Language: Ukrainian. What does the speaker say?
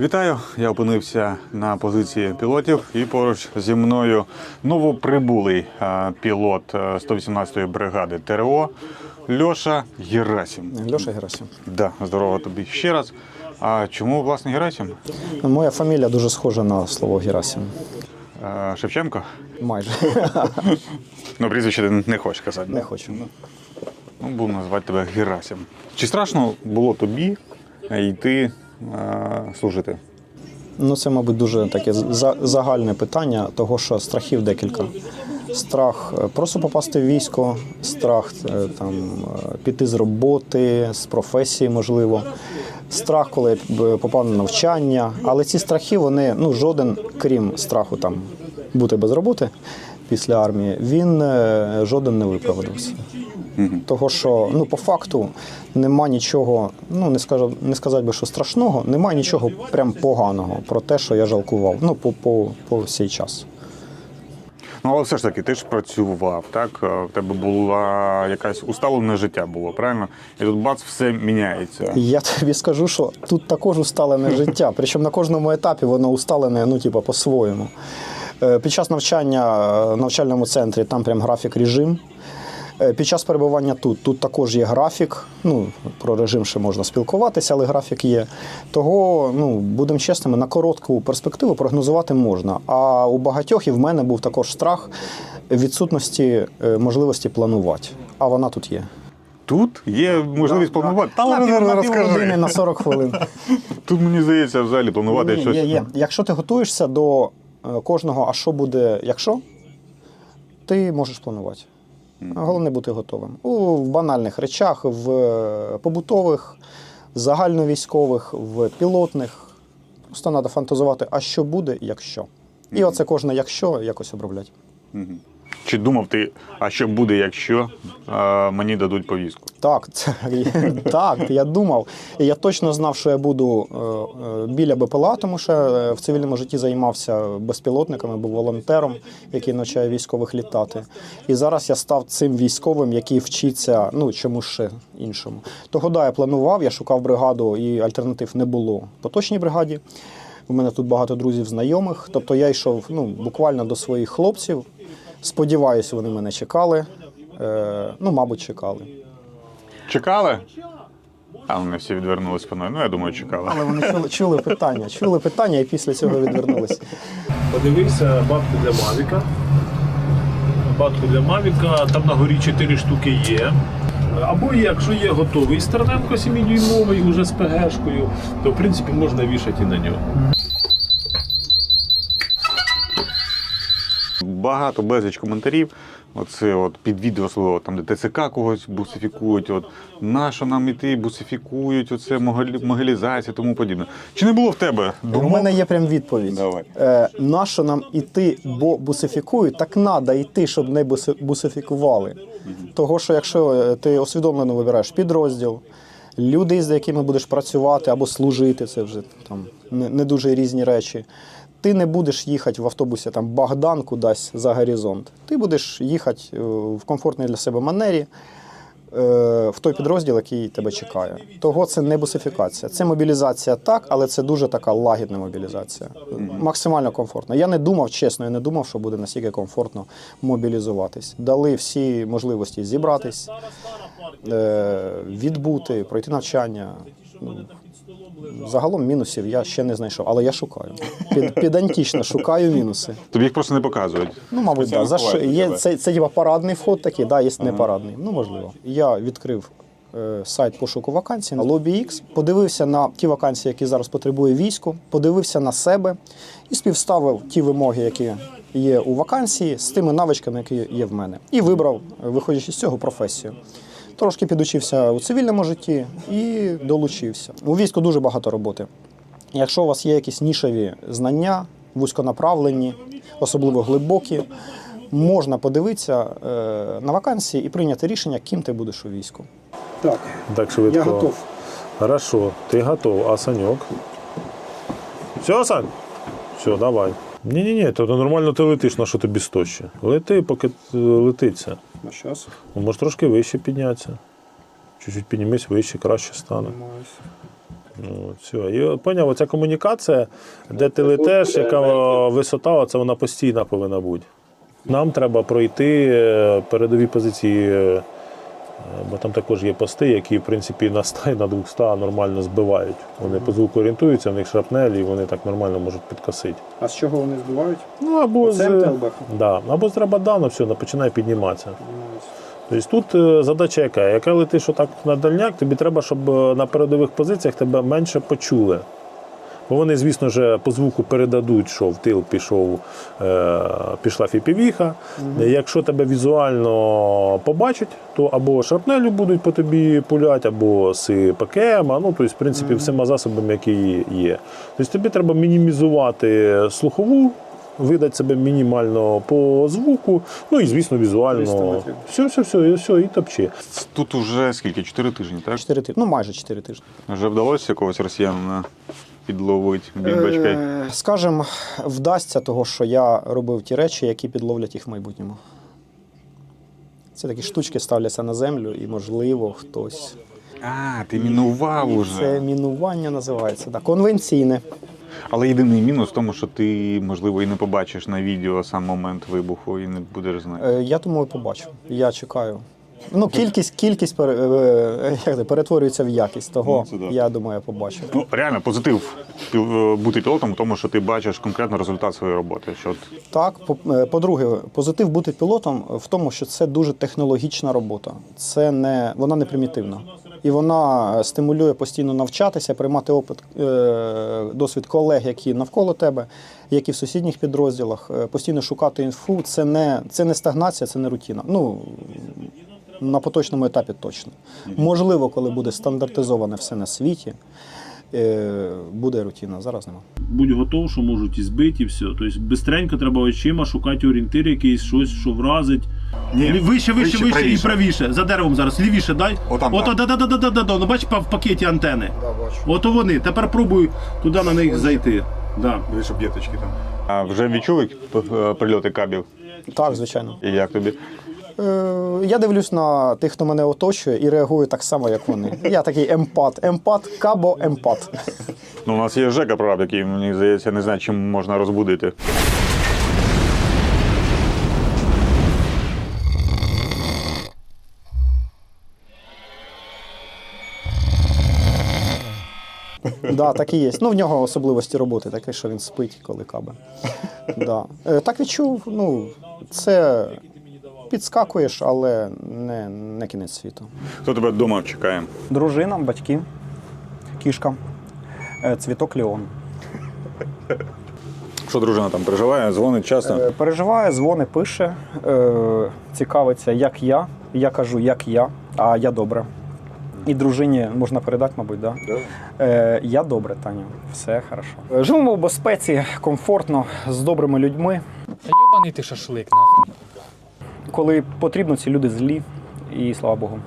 Вітаю! Я опинився на позиції пілотів і поруч зі мною новоприбулий пілот 118-ї бригади ТРО Льоша Герасим. Льоша Герасим. Да, здорово тобі ще раз. А чому власне Герасим? Моя фамілія дуже схожа на слово Герасим. А, Шевченко? Майже Ну, прізвище ти не хочеш казати. не хочу. Ну, буду називати тебе Герасим. Чи страшно було тобі йти служити? Ну, це, мабуть, дуже таке за- загальне питання, того, що страхів декілька. Страх е, просто попасти в військо, страх е, там, е, піти з роботи, з професії, можливо. Страх, коли я попав на навчання. Але ці страхи, вони ну, жоден, крім страху там, бути без роботи після армії, він е, жоден не виправдався. Того, що ну по факту нема нічого, ну не скажу, не сказати би, що страшного, нема нічого прям поганого про те, що я жалкував. Ну по по, по цей час. Ну, але все ж таки, ти ж працював, так? Е, В тебе була якась усталене життя було, правильно? І тут бац, все міняється. Я тобі скажу, що тут також усталене життя. Причому на кожному етапі воно усталене, ну типу, по-своєму. Е, Під час навчання е, в навчальному центрі там прям графік режим. Е, Під час перебування тут, тут також є графік. Ну, про режим ще можна спілкуватися, але графік є. Того, ну, будемо чесними, на коротку перспективу прогнозувати можна. А у багатьох і в мене був також страх відсутності е, можливості планувати. А вона тут є. Тут є можливість планувати. Та На ладно, на розкажи. на 40 хвилин. Тут мені здається, взагалі планувати Ні, щось. є, є. Якщо ти готуєшся до е, кожного, а що буде, якщо, ти можеш планувати. Головне бути готовим. У в банальних речах, в е, побутових, загальновійськових, в пілотних. Просто треба фантазувати, а що буде, якщо. І оце кожне якщо якось обробляти. Чи думав ти, а що буде, якщо е, мені дадуть повістку? Так, так, я думав. Я точно знав, що я буду е, е, біля БПЛА, тому що в цивільному житті займався безпілотниками, був волонтером, який навчає військових літати. І зараз я став цим військовим, який вчиться ну чому ще іншому. Того да, я планував, я шукав бригаду, і альтернатив не було поточній бригаді. У мене тут багато друзів, знайомих. Тобто я йшов ну, буквально до своїх хлопців. Сподіваюся, вони мене чекали. Е, ну, мабуть, чекали. Чекали? А вони всі відвернули спиною. Ну, я думаю, чекали. Але вони чули, чули питання, чули питання і після цього відвернулися. Подивився батку для Мавіка. Батку для Мавіка, там на горі 4 штуки є. Або якщо є готовий Стерненко 7-дюймовий уже з ПГшкою, то в принципі можна вішати і на нього. Багато безліч коментарів. Оце от під відео слово, там де ТЦК когось бусифікують. От на що нам іти, бусифікують, оце могилі- могилізація, тому подібне. Чи не було в тебе У мене є прям відповідь. Давай. Е, нащо нам іти, бо бусифікують, так треба йти, щоб не буси- бусифікували. Того, що якщо е, ти усвідомлено вибираєш підрозділ, люди, з якими будеш працювати або служити, це вже там не, не дуже різні речі. Ти не будеш їхати в автобусі там Богдан кудись за горизонт. Ти будеш їхати е, в комфортній для себе манері. е, в той підрозділ, який тебе чекає. Того це не бусифікація. Це мобілізація так, але це дуже така лагідна мобілізація. Максимально комфортно. Я не думав, чесно, я не думав, що буде настільки комфортно мобілізуватись. Дали всі можливості зібратись, е, відбути, пройти навчання. Загалом мінусів я ще не знайшов, але я шукаю. Під, підантічно шукаю мінуси. Тобі їх просто не показують. Ну, мабуть, так. За що є це, це типа парадний вход такий, да, є непарадний. Ну, можливо. Я відкрив е, сайт пошуку вакансій на LobbyX, подивився на ті вакансії, які зараз потребує військо, подивився на себе і співставив ті вимоги, які є у вакансії, з тими навичками, які є в мене. І вибрав, виходячи з цього, професію. Трошки підучився у цивільному житті і долучився. У війську дуже багато роботи. Якщо у вас є якісь нішеві знання, вузьконаправлені, особливо глибокі, можна подивитися е, на вакансії і прийняти рішення, ким ти будеш у війську. Так, Так швидко. я готов. Хорошо, ти готов, а Саньок? Все, Сань? Все, давай. Ні-ні-ні, то нормально ти летиш, на що тобі стоще. Лети, поки е, летиться. Ну, зараз. Ну, Може трошки вище піднятися. Чуть-чуть піднімись, вище, краще стане. Ну, все. І поняв, оця комунікація, де ти летиш, яка е, висота, це вона постійна повинна бути. Нам треба пройти е, передові позиції, е, бо там також є пости, які, в принципі, на 100 і на 200 нормально збивають. Вони по звуку орієнтуються, в них шрапнелі, і вони так нормально можуть підкосити. А з чого вони збивають? Ну, або з, да, або з Рабадану, все, починає підніматися. Тобто тут е, задача яка? Яка летиш отак на дальняк, тобі треба, щоб е, на передових позиціях тебе менше почули. Бо вони, звісно ж, по звуку передадуть, що в тил пішов, е, пішла фіпівіха. Якщо тебе візуально побачать, то або шрапнелю будуть по тобі пуляти, або з ПКМ, ну, тобто, в принципі, всіма засобами, які є. Тобто тобі треба мінімізувати слухову, видати себе мінімально по звуку, ну і, звісно, візуально. Все, все, все, все, і топчи. Тут уже скільки? Чотири тижні, так? Чотири тижні. Ну, майже 4 тижні. Вже вдалося якогось росіянина підловити бімбачка? Е, Скажем, вдасться того, що я робив ті речі, які підловлять їх в майбутньому. Це такі штучки ставляться на землю, і, можливо, хтось. А, ти мінував уже. Це мінування називається. Так, конвенційне. Але єдиний мінус в тому, що ти, можливо, і не побачиш на відео сам момент вибуху і не будеш знати. Е, Я думаю, побачу. Я чекаю. Ну, кількість, кількість пере- е, як це, перетворюється в якість. Того, Ну, це да. я думаю, я побачу. Ну, реально позитив піл- бути пілотом, в тому що ти бачиш конкретно результат своєї роботи. Що от Так, по- е, по-друге, позитив бути пілотом в тому, що це дуже технологічна робота. Це не вона не примітивна. І вона стимулює постійно навчатися, приймати опит, е, досвід колег, які навколо тебе, які в сусідніх підрозділах, е, постійно шукати інфу. Це не, це не стагнація, це не рутина. Ну, на поточному етапі точно. Можливо, коли буде стандартизоване все на світі, е, буде рутина. Зараз нема. будь готов, що можуть і збити, і все. Тобто бистренько треба очима шукати орієнтир якийсь, щось, що вразить. Ні, вище, вище, вище, вище, правіше. і правіше. За деревом зараз. Лівіше дай. Отам, Ото, так. да, да, да, да, да, да. Ну, бач, в пакеті антени. Ото вони. Тепер пробуй туди на них зайти. Да. щоб діточки там. А вже відчули е, прильоти кабів? Так, звичайно. І як тобі? Е, Я дивлюсь на тих, хто мене оточує, і реагую так само, як вони. Я такий емпат. Емпат, кабо емпат. Ну, у нас є Жека прораб, який, мені здається, не знає, чим можна розбудити. Да, так і є. Ну, в нього особливості роботи таке, що він спить, коли кабе. Да. Е, Так відчув, ну, це підскакуєш, але не, не кінець світу. Хто тебе вдома чекає? Дружина, батьки, кішка, е, цвіток Леон. Що дружина там переживає, дзвонить часто? Е, Переживає, дзвони, пише, е, цікавиться, як я. Я кажу, як я, а я добре. І дружині можна передати, мабуть, да? Е, я добре, Таня. Все хорошо. Е, Живемо в безпеці, комфортно, з добрими людьми. Та йобаний ти шашлик, нахуй. Коли потрібно, ці люди злі, і слава Богу.